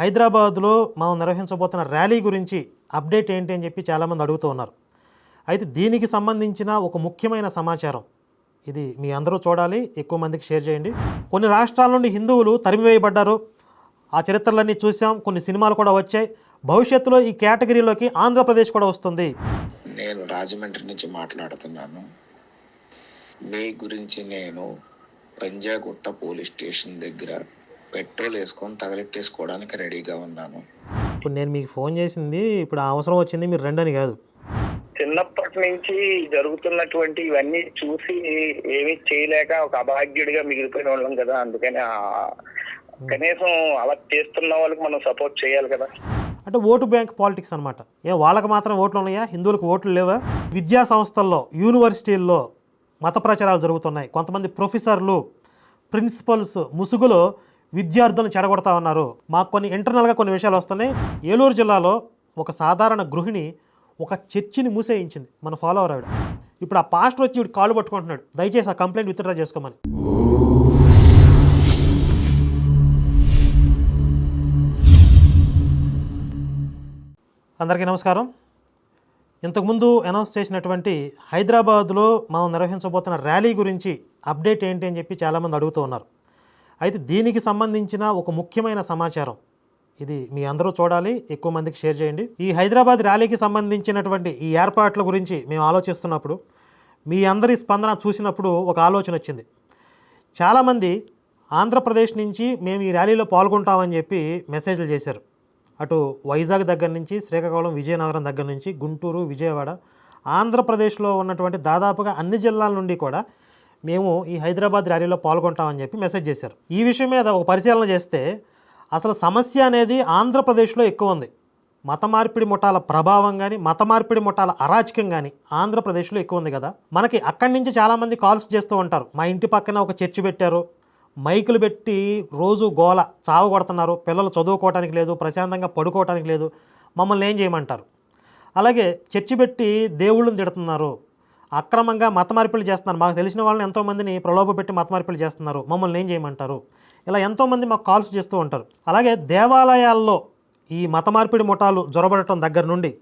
హైదరాబాద్లో మనం నిర్వహించబోతున్న ర్యాలీ గురించి అప్డేట్ ఏంటి అని చెప్పి చాలామంది అడుగుతూ ఉన్నారు. అయితే దీనికి సంబంధించిన ఒక ముఖ్యమైన సమాచారం. ఇది మీ అందరూ చూడాలి ఎక్కువ మందికి షేర్ చేయండి. కొన్ని రాష్ట్రాల నుండి హిందువులు తరిమివేయబడ్డారు. ఆ చరిత్రలన్నీ చూసాం కొన్ని సినిమాలు కూడా వచ్చాయి. భవిష్యత్తులో ఈ కేటగిరీలోకి ఆంధ్రప్రదేశ్ కూడా వస్తుంది. నేను రాజమండ్రి నుంచి మాట్లాడుతున్నాను. మీ గురించి నేను పంజాగుట్ట పోలీస్ స్టేషన్ దగ్గర పెట్రోల్ వేసుకొని తగలెట్టేసుకోవడానికి రెడీగా ఉన్నాను. ఇప్పుడు నేను మీకు ఫోన్ చేసింది ఇప్పుడు అవసరం వచ్చింది మీరు రండి అని కాదు. చిన్నప్పటి నుంచి జరుగుతున్నటువంటి ఇవన్నీ చూసి ఏమీ చేయలేక ఒక అభాగ్యుడిగా మిగిలిపోయిన వాళ్ళం కదా అందుకని ఆ- కనీసం అలా చేస్తున్న వాళ్ళకి మనం సపోర్ట్ చేయాలి కదా. అంటే ఓటు బ్యాంక్ పాలిటిక్స్ అనమాట ఏ వాళ్ళకి మాత్రం ఓట్లు ఉన్నాయా? హిందువులకు ఓట్లు లేవా? విద్యా సంస్థల్లో యూనివర్సిటీల్లో మత ప్రచారాలు జరుగుతున్నాయి. కొంతమంది ప్రొఫెసర్లు ప్రిన్సిపల్స్ ముసుగులో విద్యార్థులను చెడగొడతా ఉన్నారు. మాకు కొన్ని ఇంటర్నల్గా కొన్ని విషయాలు వస్తున్నాయి. ఏలూరు జిల్లాలో ఒక సాధారణ గృహిణి ఒక చర్చిని మూసేయించింది మన ఫాలోవర్ ఆవిడ. ఇప్పుడు ఆ పాస్టర్ వచ్చి ఇవి కాలు పట్టుకుంటున్నాడు. దయచేసి ఆ కంప్లైంట్ విత్డ్రా చేసుకోమని. అందరికీ నమస్కారం. ఇంతకుముందు అనౌన్స్ చేసినటువంటి హైదరాబాద్లో మనం నిర్వహించబోతున్న ర్యాలీ గురించి అప్డేట్ ఏంటి అని చెప్పి చాలామంది అడుగుతూ ఉన్నారు. అయితే దీనికి సంబంధించిన ఒక ముఖ్యమైన సమాచారం. ఇది మీ అందరూ చూడాలి ఎక్కువ మందికి షేర్ చేయండి. ఈ హైదరాబాద్ ర్యాలీకి సంబంధించినటువంటి ఈ ఏర్పాట్ల గురించి మేము ఆలోచిస్తున్నప్పుడు మీ అందరి స్పందన చూసినప్పుడు ఒక ఆలోచన వచ్చింది. చాలామంది ఆంధ్రప్రదేశ్ నుంచి మేము ఈ ర్యాలీలో పాల్గొంటామని చెప్పి మెసేజ్లు చేశారు. అటు వైజాగ్ దగ్గర నుంచి శ్రీకాకుళం విజయనగరం దగ్గర నుంచి గుంటూరు విజయవాడ ఆంధ్రప్రదేశ్లో ఉన్నటువంటి దాదాపుగా అన్ని జిల్లాల నుండి కూడా మేము ఈ హైదరాబాద్ ర్యాలీలో పాల్గొంటామని చెప్పి మెసేజ్ చేశారు. ఈ విషయం మీద ఒక పరిశీలన చేస్తే అసలు సమస్య అనేది ఆంధ్రప్రదేశ్లో ఎక్కువ ఉంది. మత మార్పిడి ముఠాల ప్రభావం కానీ మత మార్పిడి ముఠాల అరాచకం కానీ ఆంధ్రప్రదేశ్లో ఎక్కువ ఉంది కదా. మనకి అక్కడి నుంచి చాలామంది కాల్స్ చేస్తూ ఉంటారు. మా ఇంటి పక్కన ఒక చర్చి పెట్టారు. మైకులు పెట్టి రోజు గోల చావు కొడుతున్నారు. పిల్లలు చదువుకోవటానికి లేదు ప్రశాంతంగా పడుకోవటానికి లేదు. మమ్మల్ని ఏం చేయమంటారు? అలాగే చర్చి పెట్టి దేవుళ్ళని తిడుతున్నారు. అక్రమంగా మత మార్పిడి చేస్తున్నారు. మాకు తెలిసిన వాళ్ళని ఎంతోమందిని ప్రలోభ పెట్టి మత మార్పిడి చేస్తున్నారు. మమ్మల్ని ఏం చేయమంటారు? ఇలా ఎంతోమంది మాకు కాల్స్ చేస్తూ ఉంటారు. అలాగే దేవాలయాల్లో ఈ మత మార్పిడి ముఠాలు జొరబడటం దగ్గర నుండి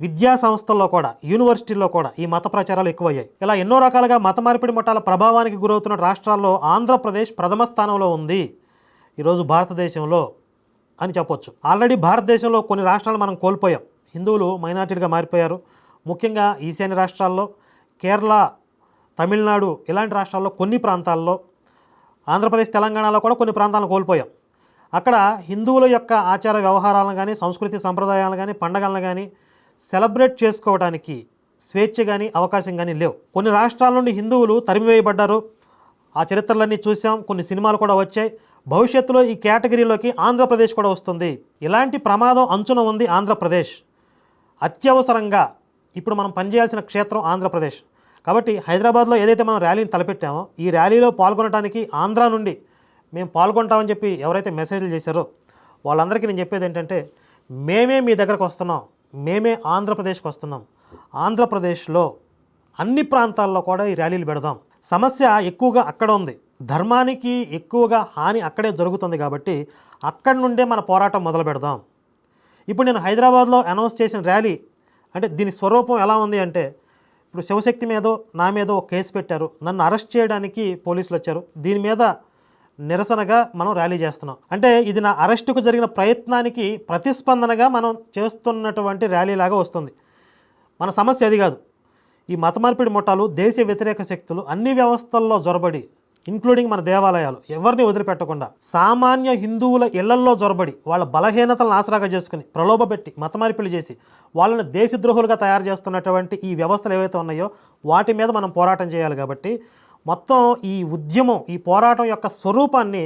విద్యా సంస్థల్లో కూడా యూనివర్సిటీల్లో కూడా ఈ మత ప్రచారాలు ఎక్కువయ్యాయి. ఇలా ఎన్నో రకాలుగా మత మార్పిడి ముఠాల ప్రభావానికి గురవుతున్న రాష్ట్రాల్లో ఆంధ్రప్రదేశ్ ప్రథమ స్థానంలో ఉంది. ఈరోజు భారతదేశంలో అని చెప్పొచ్చు. ఆల్రెడీ భారతదేశంలో కొన్ని రాష్ట్రాలు మనం కోల్పోయాం. హిందువులు మైనార్టీలుగా మారిపోయారు. ముఖ్యంగా ఈశాన్య రాష్ట్రాల్లో కేరళ తమిళనాడు ఇలాంటి రాష్ట్రాల్లో కొన్ని ప్రాంతాల్లో ఆంధ్రప్రదేశ్ తెలంగాణలో కూడా కొన్ని ప్రాంతాలను కోల్పోయాం. అక్కడ హిందువుల యొక్క ఆచార వ్యవహారాలను కానీ సంస్కృతి సంప్రదాయాలను కానీ పండగలను కానీ సెలబ్రేట్ చేసుకోవడానికి స్వేచ్ఛ కానీ అవకాశం కానీ లేవు. కొన్ని రాష్ట్రాల నుండి హిందువులు తరిమివేయబడ్డారు. ఆ చరిత్రలన్నీ చూసాం. కొన్ని సినిమాలు కూడా వచ్చాయి. భవిష్యత్తులో ఈ కేటగిరీలోకి ఆంధ్రప్రదేశ్ కూడా వస్తుంది. ఇలాంటి ప్రమాదం అంచున ఉంది ఆంధ్రప్రదేశ్. అత్యవసరంగా ఇప్పుడు మనం పనిచేయాల్సిన క్షేత్రం ఆంధ్రప్రదేశ్. కాబట్టి హైదరాబాద్లో ఏదైతే మనం ర్యాలీని తలపెట్టామో ఈ ర్యాలీలో పాల్గొనడానికి ఆంధ్ర నుండి మేము పాల్గొంటామని చెప్పి ఎవరైతే మెసేజ్లు చేశారో వాళ్ళందరికీ నేను చెప్పేది ఏంటంటే మేమే మీ దగ్గరకు వస్తున్నాం. మేమే ఆంధ్రప్రదేశ్కి వస్తున్నాం. ఆంధ్రప్రదేశ్లో అన్ని ప్రాంతాల్లో కూడా ఈ ర్యాలీలు పెడదాం. సమస్య ఎక్కువగా అక్కడ ఉంది. ధర్మానికి ఎక్కువగా హాని అక్కడే జరుగుతుంది కాబట్టి అక్కడి నుండే మన పోరాటం మొదలు పెడదాం. ఇప్పుడు నేను హైదరాబాద్లో అనౌన్స్ చేసిన ర్యాలీ అంటే దీని స్వరూపం ఎలా ఉంది అంటే ఇప్పుడు శివశక్తి మీదో నా మీదో ఒక కేసు పెట్టారు. నన్ను అరెస్ట్ చేయడానికి పోలీసులు వచ్చారు. దీని మీద నిరసనగా మనం ర్యాలీ చేస్తున్నాం. అంటే ఇది నా అరెస్టుకు జరిగిన ప్రయత్నానికి ప్రతిస్పందనగా మనం చేస్తున్నటువంటి ర్యాలీ లాగా వస్తుంది. మన సమస్య అది కాదు. ఈ మత మార్పిడి ముఠాలు దేశ వ్యతిరేక శక్తులు అన్ని వ్యవస్థల్లో జొరబడి ఇంక్లూడింగ్ మన దేవాలయాలు. ఎవరిని వదిలిపెట్టకుండా సామాన్య హిందువుల ఇళ్ళల్లో జొరబడి వాళ్ళ బలహీనతలను ఆసరాగా చేసుకుని ప్రలోభపెట్టి మత మార్పిడి చేసి వాళ్ళని దేశద్రోహులుగా తయారు చేస్తున్నటువంటి ఈ వ్యవస్థలు ఏవైతే ఉన్నాయో వాటి మీద మనం పోరాటం చేయాలి కాబట్టి మొత్తం ఈ ఉద్యమం ఈ పోరాటం యొక్క స్వరూపాన్ని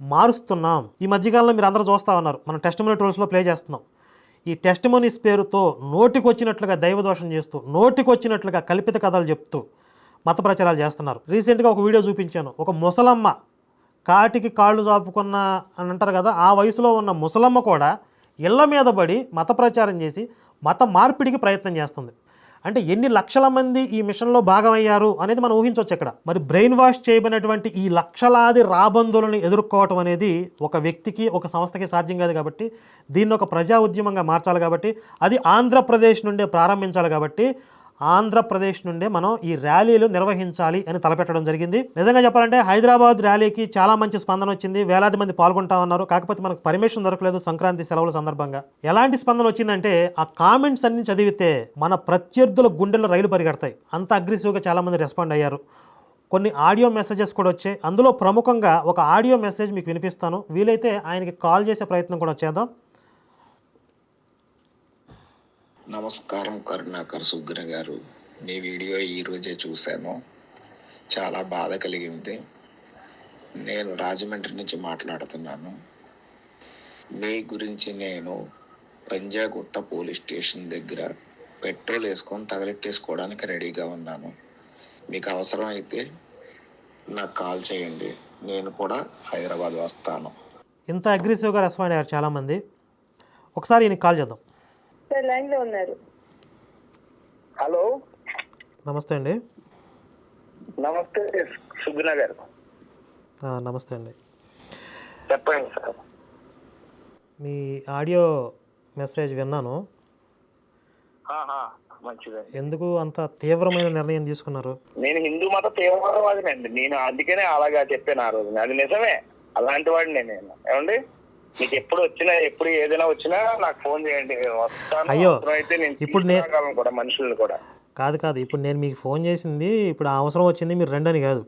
మారుస్తున్నాం. ఈ మధ్యకాలంలో మీరు అందరూ చూస్తూ ఉన్నారు. మనం టెస్ట్ మినీ టూల్స్లో ప్లే చేస్తున్నాం. ఈ టెస్ట్ మనీస్ పేరుతో నోటికొచ్చినట్లుగా దైవదోషం చేస్తూ నోటికొచ్చినట్లుగా కల్పిత కథలు చెప్తూ మత ప్రచారాలు చేస్తున్నారు. రీసెంట్గా ఒక వీడియో చూపించాను. ఒక ముసలమ్మ కాటికి కాళ్ళు చాపుకున్న అని అంటారు కదా ఆ వయసులో ఉన్న ముసలమ్మ కూడా ఇళ్ళ మీద పడి మత ప్రచారం చేసి మత మార్పిడికి ప్రయత్నం చేస్తుంది. అంటే ఎన్ని లక్షల మంది ఈ మిషన్లో భాగమయ్యారు అనేది మనం ఊహించవచ్చు ఇక్కడ. మరి బ్రెయిన్ వాష్ చేయబడినటువంటి ఈ లక్షలాది రాబందులను ఎదుర్కోవటం అనేది ఒక వ్యక్తికి ఒక సంస్థకి సాధ్యం కాదు కాబట్టి దీన్ని ఒక ప్రజా ఉద్యమంగా మార్చాలి కాబట్టి అది ఆంధ్రప్రదేశ్ నుండే ప్రారంభించాలి కాబట్టి ఆంధ్రప్రదేశ్ నుండే మనం ఈ ర్యాలీలు నిర్వహించాలి అని తలపెట్టడం జరిగింది. నిజంగా చెప్పాలంటే హైదరాబాద్ ర్యాలీకి చాలా మంచి స్పందన వచ్చింది. వేలాది మంది పాల్గొంటా ఉన్నారు. కాకపోతే మనకు పర్మిషన్ దొరకలేదు సంక్రాంతి సెలవుల సందర్భంగా. ఎలాంటి స్పందన వచ్చిందంటే ఆ కామెంట్స్ అన్ని చదివితే మన ప్రత్యర్థుల గుండెల్లో రైలు పరిగెడతాయి. అంత అగ్రెసివ్గా చాలామంది రెస్పాండ్ అయ్యారు. కొన్ని ఆడియో మెసేజెస్ కూడా వచ్చాయి. అందులో ప్రముఖంగా ఒక ఆడియో మెసేజ్ మీకు వినిపిస్తాను. వీలైతే ఆయనకి కాల్ చేసే ప్రయత్నం కూడా చేద్దాం. నమస్కారం కరుణాకర్ సుగ్న గారు. మీ వీడియో ఈరోజే చూశాను. చాలా బాధ కలిగింది. నేను రాజమండ్రి నుంచి మాట్లాడుతున్నాను. మీ గురించి నేను పంజాగుట్ట పోలీస్ స్టేషన్ దగ్గర పెట్రోల్ వేసుకొని తగలెట్టేసుకోవడానికి రెడీగా ఉన్నాను. మీకు అవసరం అయితే నాకు కాల్ చేయండి. నేను కూడా హైదరాబాద్ వస్తాను. ఇంత అగ్రెసివ్గా రెస్పాండ్ అయ్యారు చాలామంది. ఒకసారి ఈయనకి కాల్ చేద్దాం. సార్ లైన్లో ఉన్నారు. హలో. నమస్తే అండి. నమస్తే సుగుణ గారు ఆ, నమస్తే అండి. చెప్పండి సార్. మీ ఆడియో మెసేజ్ విన్నాను. ఆహా, మంచిదే. ఎందుకు అంత తీవ్రమైన నిర్ణయం తీసుకున్నారు? నేను హిందూ మత తీవ్రవాదినండి. నేను అందుకనే అలాగా చెప్పాను ఆ రోజు అది నిజమే. అలాంటి వాడిని నేను. ఏమండి? మీకు ఎప్పుడు వచ్చినా ఎప్పుడు ఏదైనా వచ్చినా నాకు ఫోన్ చేయండి. వస్తాను. అయ్యో, అయితే నేను ఇప్పుడు కూడా మనుషుల్ని కూడా. కాదు కాదు. ఇప్పుడు నేను మీకు ఫోన్ చేసింది ఇప్పుడు అవసరం వచ్చింది మీరు రండి కాదు.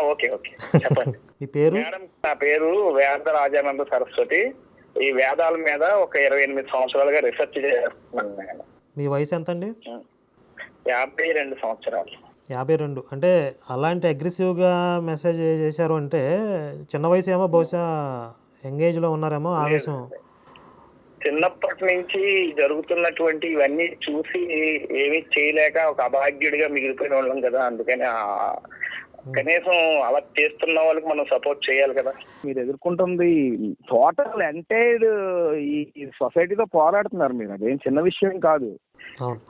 Okay okay. చెప్పండి. మీ పేరు? మేడం నా పేరు వేద రాజానంద సరస్వతి. ఈ వేదాల మీద ఒక ఇరవై ఎనిమిది సంవత్సరాలుగా రీసెర్చ్ చేస్తున్నాను నేను. మీ వయసు ఎంత అండి యాభై రెండు సంవత్సరాలు. యాభై రెండు. అంటే అలాంటి అగ్రెసివ్గా మెసేజ్ చేశారు అంటే చిన్న వయసు ఏమో బహుశా ఎంగేజ్లో ఉన్నారేమో ఆవేశం. చిన్నప్పటి నుంచి జరుగుతున్నటువంటి ఇవన్నీ చూసి ఏమీ చేయలేక ఒక అభాగ్యుడిగా మిగిలిపోయిన వాళ్ళం కదా అందుకని ఆ- కనీసం అలా చేస్తున్న వాళ్ళకి మనం సపోర్ట్ చేయాలి కదా. మీరు ఎదుర్కొంటుంది టోటల్ ఎంటైర్డ్ ఈ సొసైటీతో పోరాడుతున్నారు మీరు అదేం చిన్న విషయం కాదు. అవును.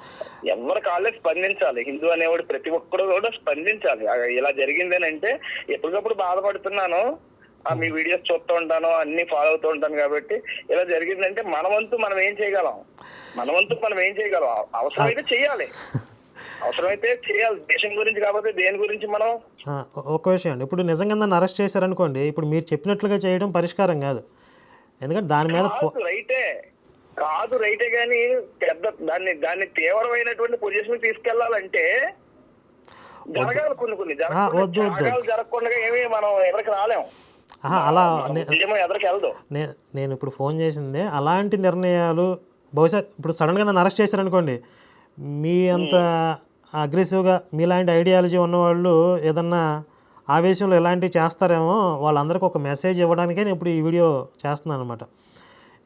ఎవరి కాళ్ళే స్పందించాలి. హిందూ అనేవాడు ప్రతి ఒక్కడు కూడా స్పందించాలి. ఇలా జరిగిందని అంటే ఎప్పటికప్పుడు బాధపడుతున్నాను. మీ వీడియోస్ చూస్తూ ఉంటాను అన్ని ఫాలో అవుతూ ఉంటాను కాబట్టి ఇలా జరిగిందంటే మన వంతు మనం ఏం చేయగలం? మన వంతు మనం ఏం చేయగలం? అవసరమైతే చేయాలి. అవసరమైతే చేయాలి. దేశం గురించి కాకపోతే దేని గురించి మనం? ఆ, ఒక విషయం అండి. ఇప్పుడు నిజంగా నన్ను అరెస్ట్ చేశారనుకోండి ఇప్పుడు మీరు చెప్పినట్లుగా చేయడం పరిష్కారం కాదు. ఎందుకంటే దాని మీద రైటే. కాదు రైటే గాని పెద్ద దాన్ని దాన్ని తీవ్రమైనటువంటి పొజిషన్ తీసుకెళ్ళాలంటే జరగాలి కొన్ని కొన్ని ఆ, జరగకుండా ఏమీ మనం ఎవరికి రాలేం. ఆహా, అలా ఎదరికి వెళ్దు నేను ఇప్పుడు ఫోన్ చేసింది అలాంటి నిర్ణయాలు బహుశా ఇప్పుడు సడన్గా నన్ను అరెస్ట్ చేశారనుకోండి మీ అంత అగ్రెసివ్గా మీలాంటి ఐడియాలజీ ఉన్నవాళ్ళు ఏదన్నా ఆవేశంలో ఇలాంటివి చేస్తారేమో వాళ్ళందరికీ ఒక మెసేజ్ ఇవ్వడానికే నేను ఇప్పుడు ఈ వీడియో చేస్తున్నాను అనమాట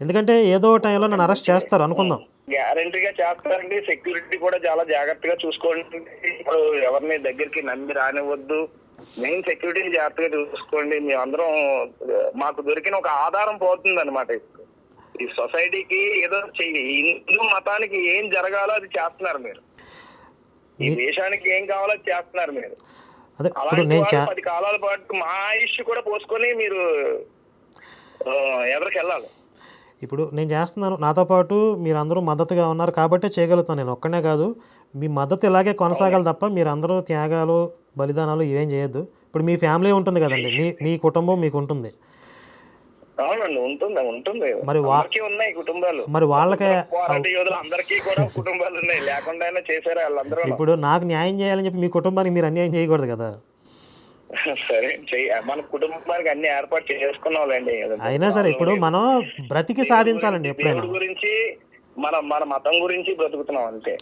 ఎందుకంటే ఏదో టైంలో నన్ను అరెస్ట్ చేస్తారు అనుకుందాం. గ్యారంటీగా చేస్తారండి సెక్యూరిటీ కూడా చాలా జాగ్రత్తగా చూసుకోండి. ఇప్పుడు ఎవరిని దగ్గరికి నమ్మి రానివ్వద్దు. మెయిన్ సెక్యూరిటీని జాగ్రత్తగా చూసుకోండి. మేమందరం ఆ, మాకు దొరికిన ఒక ఆధారం పోతుంది అనమాట ఈ సొసైటీకి ఏదో చెయ్యి. హిందూ మతానికి ఏం జరగాలో అది చేస్తున్నారు మీరు. ఈ దేశానికి ఏం కావాలో చేస్తున్నారు మీరు. పది కాలాల పాటు మా ఆయుష్ కూడా పోసుకొని మీరు ఆ, ఎదరికి వెళ్ళాలి. ఇప్పుడు నేను చేస్తున్నాను. నాతో పాటు మీరు అందరూ మద్దతుగా ఉన్నారు. కాబట్టే చేయగలుగుతాను నేను. ఒక్కనే కాదు మీ మద్దతు ఇలాగే కొనసాగాలి తప్ప మీరు అందరూ త్యాగాలు బలిదానాలు ఇవేం చేయొద్దు. ఇప్పుడు మీ ఫ్యామిలీ ఉంటుంది కదండి. మీ మీ కుటుంబం మీకు ఉంటుంది. అవునండి ఉంటుంది ఉంటుంది. మరి వా- అందరికీ ఉన్నాయి కుటుంబాలు. మరి వాళ్ళకే పోరాట యోధులు అందరికీ కూడా కుటుంబాలు ఉన్నాయి. లేకుండా చేశారు వాళ్ళందరూ. ఇప్పుడు నాకు న్యాయం చేయాలని చెప్పి మీ కుటుంబానికి మీరు అన్యాయం చేయకూడదు కదా. సరే మన కుటుంబానికి అన్ని ఏర్పాటు చేసుకున్న వాళ్ళండి అయినా సరే ఇప్పుడు మనం బ్రతికి సాధించాలండి ఎప్పుడైనా. గురించి మన మన మతం గురించి బ్రతుకుతున్నాం అంతే.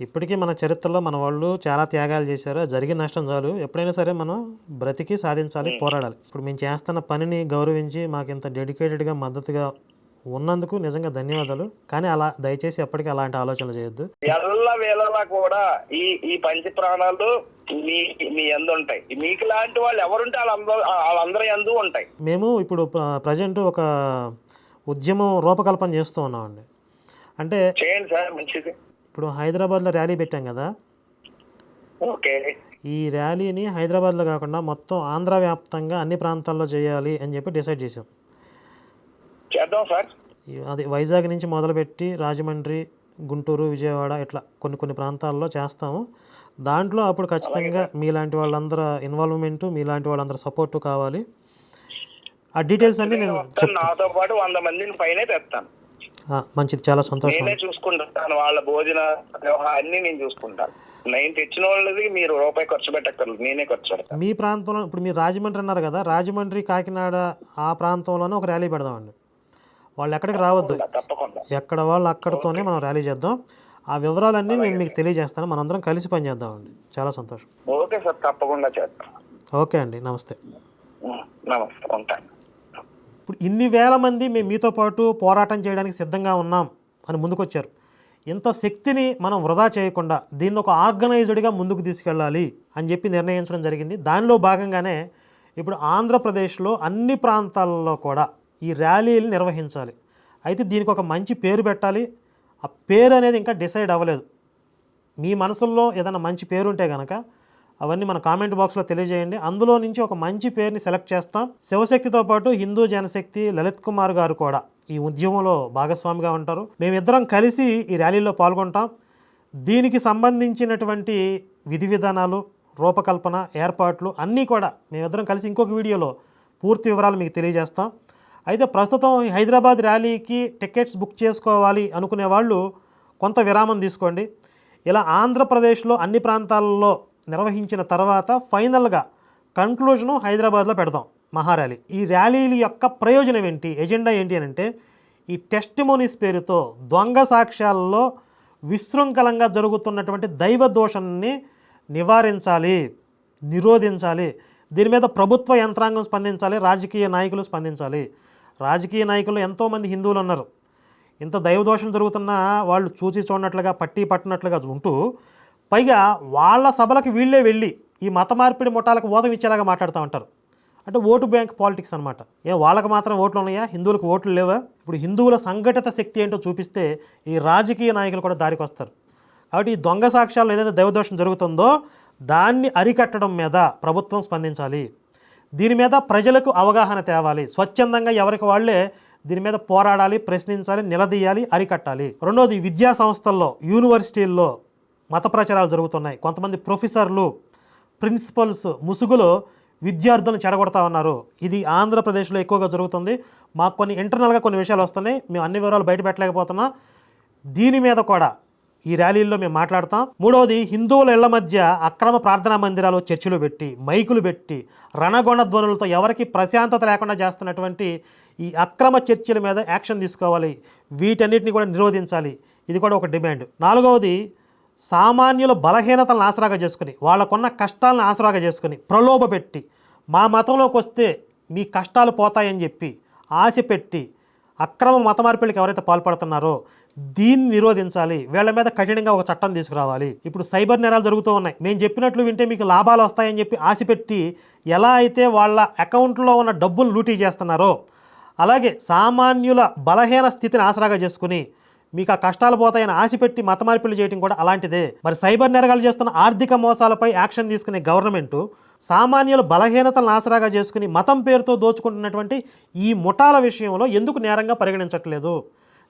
ఇప్పటికీ మన చరిత్రలో మన వాళ్ళు చాలా త్యాగాలు చేశారు. జరిగిన నష్టం చాలు. ఎప్పుడైనా సరే మనం బ్రతికి సాధించాలి పోరాడాలి. ఇప్పుడు మేము చేస్తున్న పనిని గౌరవించి మాకు ఇంత డెడికేటెడ్గా మద్దతుగా ఉన్నందుకు నిజంగా ధన్యవాదాలు. కానీ అలా దయచేసి ఎప్పటికీ అలాంటి ఆలోచనలు చేయొద్దు. ఎల్ల వేళలా కూడా ఈ ఈ పంచ ప్రాణాలు మీ మీ ఎందు ఉంటాయి. మీకు లాంటి వాళ్ళు ఎవరుంటే వాళ్ళందరూ వాళ్ళందరూ ఎందు ఉంటాయి. మేము ఇప్పుడు ప్రజెంట్ ఒక ఉద్యమం రూపకల్పన చేస్తూ ఉన్నామండి. అంటే చేయండి సార్ మంచిది. ఇప్పుడు హైదరాబాద్లో ర్యాలీ పెట్టాం కదా? ఓకే. ఈ ర్యాలీని హైదరాబాద్లో కాకుండా మొత్తం ఆంధ్ర వ్యాప్తంగా అన్ని ప్రాంతాల్లో చేయాలి అని చెప్పి డిసైడ్ చేసాం చేద్దాం సార్. ఈ- అది వైజాగ్ నుంచి మొదలుపెట్టి రాజమండ్రి గుంటూరు విజయవాడ ఇట్లా కొన్ని కొన్ని ప్రాంతాల్లో చేస్తాము. దాంట్లో అప్పుడు ఖచ్చితంగా మీలాంటి వాళ్ళందరూ ఇన్వాల్వ్మెంటు మీలాంటి వాళ్ళందరూ సపోర్టు కావాలి. ఆ డీటెయిల్స్ అన్నీ నేను నాతో పాటు వంద మందిని పైనే తెస్తాను. మంచిది చాలా సంతోషం. నేనే చూసుకుంటాను వాళ్ళ భోజన అన్ని నేను చూసుకుంటాను. నేను తెచ్చిన వాళ్ళది మీరు రూపాయి ఖర్చు పెట్టక్కర్లేదు నేనే ఖర్చు పెడతాను. మీ ప్రాంతంలో ఇప్పుడు మీరు రాజమండ్రి అన్నారు కదా రాజమండ్రి కాకినాడ ఆ ప్రాంతంలోనే ఒక ర్యాలీ పెడదామండి. వాళ్ళు ఎక్కడికి రావద్దు. తప్పకుండా. ఎక్కడ వాళ్ళు అక్కడితోనే మనం ర్యాలీ చేద్దాం. ఆ వివరాలన్నీ నేను మీకు తెలియజేస్తాను. మనందరం కలిసి పనిచేద్దామండి. చాలా సంతోషం. ఓకే సార్ తప్పకుండా చేస్తాం ఓకే అండి నమస్తే. నమస్తే ఉంటాను. ఇప్పుడు ఇన్ని వేల మంది మేము మీతో పాటు పోరాటం చేయడానికి సిద్ధంగా ఉన్నాం అని ముందుకొచ్చారు. ఇంత శక్తిని మనం వృధా చేయకుండా దీన్ని ఒక ఆర్గనైజ్డ్గా ముందుకు తీసుకెళ్ళాలి అని చెప్పి నిర్ణయించడం జరిగింది. దానిలో భాగంగానే ఇప్పుడు ఆంధ్రప్రదేశ్లో అన్ని ప్రాంతాల్లో కూడా ఈ ర్యాలీలు నిర్వహించాలి. అయితే దీనికి ఒక మంచి పేరు పెట్టాలి. ఆ పేరు అనేది ఇంకా డిసైడ్ అవ్వలేదు. మీ మనసుల్లో ఏదైనా మంచి పేరు ఉంటే కనుక అవన్నీ మన కామెంట్ బాక్స్లో తెలియజేయండి. అందులో నుంచి ఒక మంచి పేరుని సెలెక్ట్ చేస్తాం. శివశక్తితో పాటు హిందూ జనశక్తి లలిత్ కుమార్ గారు కూడా ఈ ఉద్యమంలో భాగస్వామిగా ఉంటారు. మేమిద్దరం కలిసి ఈ ర్యాలీలో పాల్గొంటాం. దీనికి సంబంధించినటువంటి విధి విధానాలు రూపకల్పన ఏర్పాట్లు అన్నీ కూడా మేమిద్దరం కలిసి ఇంకొక వీడియోలో పూర్తి వివరాలు మీకు తెలియజేస్తాం. అయితే ప్రస్తుతం ఈ హైదరాబాద్ ర్యాలీకి టికెట్స్ బుక్ చేసుకోవాలి అనుకునే వాళ్ళు కొంత విరామం తీసుకోండి. ఇలా ఆంధ్రప్రదేశ్లో అన్ని ప్రాంతాల్లో నిర్వహించిన తర్వాత ఫైనల్గా కంక్లూజను హైదరాబాద్లో పెడదాం మహార్యాలీ. ఈ ర్యాలీల యొక్క ప్రయోజనం ఏంటి? ఎజెండా ఏంటి అని అంటే ఈ టెస్టిమోనీస్ పేరుతో దొంగ సాక్ష్యాలలో విశృంఖలంగా జరుగుతున్నటువంటి దైవ దోషాన్ని నివారించాలి నిరోధించాలి. దీని మీద ప్రభుత్వ యంత్రాంగం స్పందించాలి రాజకీయ నాయకులు స్పందించాలి. రాజకీయ నాయకులు ఎంతోమంది హిందువులు ఉన్నారు. ఇంత దైవదోషం జరుగుతున్నా వాళ్ళు చూచి చూడనట్లుగా పట్టి పట్టినట్లుగా ఉంటూ పైగా వాళ్ళ సభలకు వీళ్ళే వెళ్ళి ఈ మత మార్పిడి ముఠాలకు ఓదం ఇచ్చేలాగా మాట్లాడుతూ ఉంటారు. అంటే ఓటు బ్యాంక్ పాలిటిక్స్ అనమాట ఏ వాళ్ళకి మాత్రం ఓట్లు ఉన్నాయా? హిందువులకు ఓట్లు లేవా? ఇప్పుడు హిందువుల సంఘటిత శక్తి ఏంటో చూపిస్తే ఈ రాజకీయ నాయకులు కూడా దారికి వస్తారు. కాబట్టి ఈ దొంగ సాక్ష్యాలు ఏదైతే దైవదోషం జరుగుతుందో దాన్ని అరికట్టడం మీద ప్రభుత్వం స్పందించాలి. దీని మీద ప్రజలకు అవగాహన తేవాలి. స్వచ్ఛందంగా ఎవరికి వాళ్ళే దీని మీద పోరాడాలి ప్రశ్నించాలి నిలదీయాలి అరికట్టాలి. రెండోది విద్యా సంస్థల్లో యూనివర్సిటీల్లో మత ప్రచారాలు జరుగుతున్నాయి. కొంతమంది ప్రొఫెసర్లు ప్రిన్సిపల్స్ ముసుగులో విద్యార్థులను చెడగొడతా ఉన్నారు. ఇది ఆంధ్రప్రదేశ్లో ఎక్కువగా జరుగుతుంది. మాకు కొన్ని ఇంటర్నల్గా కొన్ని విషయాలు వస్తున్నాయి. మేము అన్ని వివరాలు బయట పెట్టలేకపోతున్నా. దీని మీద కూడా ఈ ర్యాలీల్లో మేము మాట్లాడతాం. మూడవది హిందువుల ఇళ్ళ మధ్య అక్రమ ప్రార్థనా మందిరాలు చర్చిలు పెట్టి మైకులు పెట్టి రణగొణ ధ్వనులతో ఎవరికి ప్రశాంతత లేకుండా చేస్తున్నటువంటి ఈ అక్రమ చర్చిల మీద యాక్షన్ తీసుకోవాలి. వీటన్నిటిని కూడా నిరోధించాలి. ఇది కూడా ఒక డిమాండ్. నాలుగవది సామాన్యుల బలహీనతలను ఆసరాగా చేసుకుని వాళ్ళకున్న కష్టాలను ఆసరాగా చేసుకుని ప్రలోభ పెట్టి మా మతంలోకి వస్తే మీ కష్టాలు పోతాయని చెప్పి ఆశ పెట్టి అక్రమ మత మార్పిడికి ఎవరైతే పాల్పడుతున్నారో దీన్ని నిరోధించాలి. వీళ్ళ మీద కఠినంగా ఒక చట్టం తీసుకురావాలి. ఇప్పుడు సైబర్ నేరాలు జరుగుతూ ఉన్నాయి. మేము చెప్పినట్లు వింటే మీకు లాభాలు వస్తాయని చెప్పి ఆశపెట్టి ఎలా అయితే వాళ్ళ అకౌంట్లో ఉన్న డబ్బులు లూటీ చేస్తున్నారో అలాగే సామాన్యుల బలహీన స్థితిని ఆసరాగా చేసుకుని మీకు ఆ కష్టాలు పోతాయని ఆశ పెట్టి మత చేయడం కూడా అలాంటిదే. మరి సైబర్ నేరగాలు చేస్తున్న ఆర్థిక మోసాలపై యాక్షన్ తీసుకునే గవర్నమెంటు సామాన్యుల బలహీనతలను ఆసరాగా చేసుకుని మతం పేరుతో దోచుకుంటున్నటువంటి ఈ ముఠాల విషయంలో ఎందుకు నేరంగా పరిగణించట్లేదు?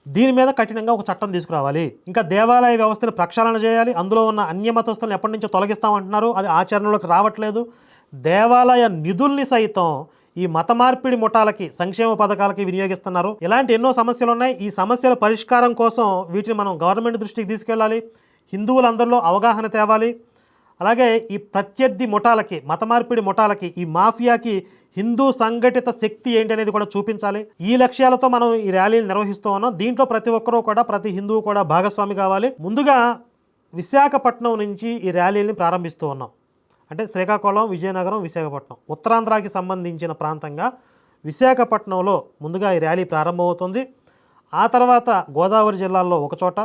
దీని మీద కఠినంగా ఒక చట్టం తీసుకురావాలి. ఇంకా దేవాలయ వ్యవస్థను ప్రక్షాళన చేయాలి. అందులో ఉన్న అన్యమతస్తులను ఎప్పటి నుంచో తొలగిస్తామంటున్నారు. అది ఆచరణలోకి రావట్లేదు. దేవాలయ నిధుల్ని సైతం ఈ మత మార్పిడి ముఠాలకి సంక్షేమ పథకాలకి వినియోగిస్తున్నారు. ఇలాంటి ఎన్నో సమస్యలు ఉన్నాయి ఈ సమస్యల పరిష్కారం కోసం వీటిని మనం గవర్నమెంట్ దృష్టికి తీసుకెళ్ళాలి. హిందువులందరిలో అవగాహన తేవాలి. అలాగే ఈ ప్రత్యర్థి ముఠాలకి మత మార్పిడి ముఠాలకి ఈ మాఫియాకి హిందూ సంఘటిత శక్తి ఏంటి అనేది కూడా చూపించాలి. ఈ లక్ష్యాలతో మనం ఈ ర్యాలీని నిర్వహిస్తూ ఉన్నాం. దీంట్లో ప్రతి ఒక్కరూ కూడా ప్రతి హిందువు కూడా భాగస్వామి కావాలి. ముందుగా విశాఖపట్నం నుంచి ఈ ర్యాలీని ప్రారంభిస్తూ ఉన్నాం. అంటే శ్రీకాకుళం విజయనగరం విశాఖపట్నం. ఉత్తరాంధ్రకి సంబంధించిన ప్రాంతంగా విశాఖపట్నంలో ముందుగా ఈ ర్యాలీ ప్రారంభమవుతుంది. ఆ తర్వాత గోదావరి జిల్లాల్లో ఒకచోట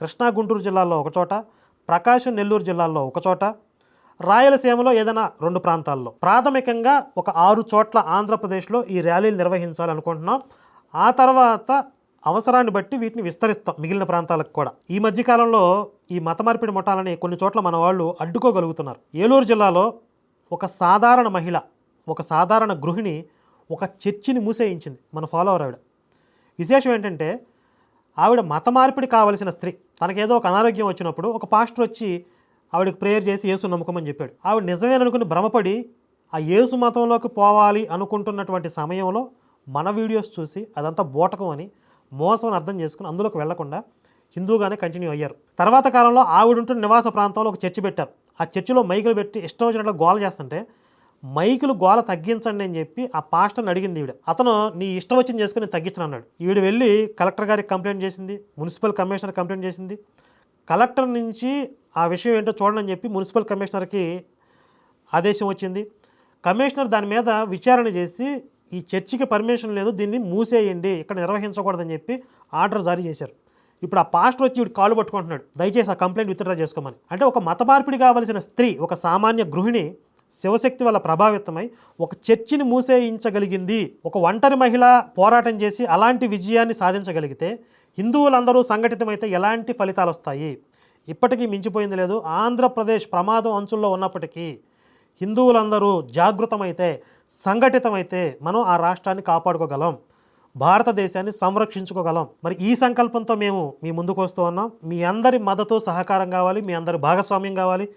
కృష్ణా గుంటూరు జిల్లాల్లో ఒకచోట ప్రకాశం నెల్లూరు జిల్లాల్లో ఒకచోట రాయలసీమలో ఏదైనా రెండు ప్రాంతాల్లో. ప్రాథమికంగా ఒక ఆరు చోట్ల ఆంధ్రప్రదేశ్లో ఈ ర్యాలీలు నిర్వహించాలనుకుంటున్నాం. ఆ తర్వాత అవసరాన్ని బట్టి వీటిని విస్తరిస్తాం మిగిలిన ప్రాంతాలకు కూడా. ఈ మధ్యకాలంలో ఈ మత మార్పిడి ముఠాలని కొన్ని చోట్ల మన వాళ్ళు అడ్డుకోగలుగుతున్నారు. ఏలూరు జిల్లాలో ఒక సాధారణ మహిళ ఒక సాధారణ గృహిణి ఒక చర్చిని మూసేయించింది మన ఫాలోవర్ ఆవిడ. విశేషం ఏంటంటే ఆవిడ మత మార్పిడి కావలసిన స్త్రీ. తనకేదో ఒక అనారోగ్యం వచ్చినప్పుడు ఒక పాస్టర్ వచ్చి ఆవిడకి ప్రేయర్ చేసి యేసు నమ్ముకోమని చెప్పాడు. ఆవిడ నిజమేననుకుని భ్రమపడి ఆ యేసు మతంలోకి పోవాలి అనుకుంటున్నటువంటి సమయంలో మన వీడియోస్ చూసి అదంతా బోటకం అని మోసం అని అర్థం చేసుకుని అందులోకి వెళ్ళకుండా హిందూగానే కంటిన్యూ అయ్యారు. తర్వాత కాలంలో ఆవిడుంటున్న నివాస ప్రాంతంలో ఒక చర్చి పెట్టారు. ఆ చర్చిలో మైకులు పెట్టి ఇష్టం వచ్చినట్లు గోల చేస్తుంటే మైకులు గోల తగ్గించండి అని చెప్పి ఆ పాస్టర్ని అడిగింది ఈవిడ. అతను నీ ఇష్టం వచ్చింది చేసుకుని తగ్గించను అన్నాడు. ఈవిడ వెళ్ళి కలెక్టర్ గారికి కంప్లైంట్ చేసింది మున్సిపల్ కమిషనర్ కంప్లైంట్ చేసింది. కలెక్టర్ నుంచి ఆ విషయం ఏంటో చూడండి అని చెప్పి మున్సిపల్ కమిషనర్కి ఆదేశం వచ్చింది. కమిషనర్ దాని మీద విచారణ చేసి ఈ చర్చికి పర్మిషన్ లేదు దీన్ని మూసేయండి ఇక్కడ నిర్వహించకూడదని చెప్పి ఆర్డర్ జారీ చేశారు. ఇప్పుడు ఆ పాస్టర్ వచ్చి వీడు కాలు పట్టుకుంటున్నాడు దయచేసి ఆ కంప్లైంట్ విత్డ్రా చేసుకోమని. అంటే ఒక మత మార్పిడి కావలసిన స్త్రీ ఒక సామాన్య గృహిణి శివశక్తి వల్ల ప్రభావితమై ఒక చర్చిని మూసేయించగలిగింది ఒక ఒంటరి మహిళ పోరాటం చేసి అలాంటి విజయాన్ని సాధించగలిగితే హిందువులందరూ సంఘటితమైతే ఎలాంటి ఫలితాలు వస్తాయి ఇప్పటికీ మించిపోయింది లేదు. ఆంధ్రప్రదేశ్ ప్రమాదం అంచుల్లో ఉన్నప్పటికీ హిందువులందరూ జాగృతమైతే సంఘటితమైతే మనం ఆ రాష్ట్రాన్ని కాపాడుకోగలం భారతదేశాన్ని సంరక్షించుకోగలం. మరి ఈ సంకల్పంతో మేము మీ ముందుకు వస్తూ ఉన్నాం. మీ అందరి మద్దతు సహకారం కావాలి మీ అందరి భాగస్వామ్యం కావాలి.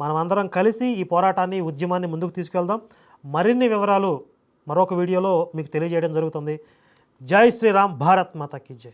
మనం అందరం కలిసి ఈ పోరాటాన్ని ఉద్యమాన్ని ముందుకు తీసుకెళ్దాం. మరిన్ని వివరాలు మరొక వీడియోలో మీకు తెలియజేయడం జరుగుతుంది. జై శ్రీరామ్ భారత్ మాతాకి జై.